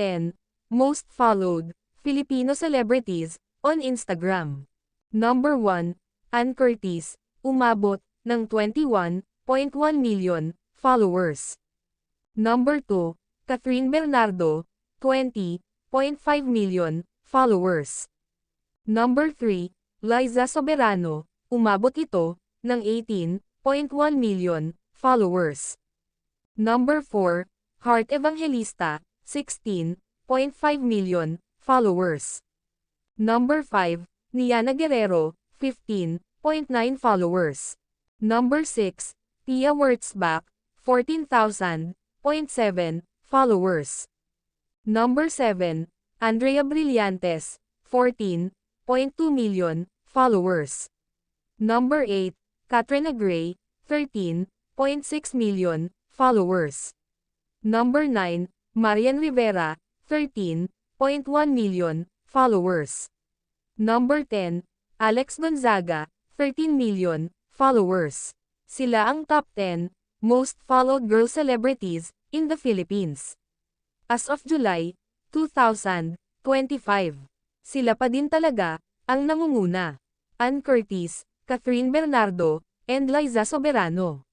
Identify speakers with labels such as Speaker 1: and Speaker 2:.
Speaker 1: 10. Most followed Filipino celebrities on Instagram. Number 1. Ann Curtis, umabot ng 21.1 million followers. Number 2. Catherine Bernardo, 20.5 million followers. Number 3. Liza Soberano, umabot ito ng 18.1 million followers. Number 4. Heart Evangelista, 16.5 million followers. Number 5. Niana Guerrero, 15.9 followers. Number 6. Tia Wurtzbach, 14,000.7 followers. Number 7. Andrea Brillantes, 14.2 million followers. Number 8. Katrina Gray, 13.6 million followers. Number 9. Marian Rivera, 13.1 million followers. Number 10. Alex Gonzaga, 13 million followers. Sila ang top 10 most followed girl celebrities in the Philippines. As of July 2025, sila pa din talaga ang nangunguna. Ann Curtis, Catherine Bernardo, and Liza Soberano.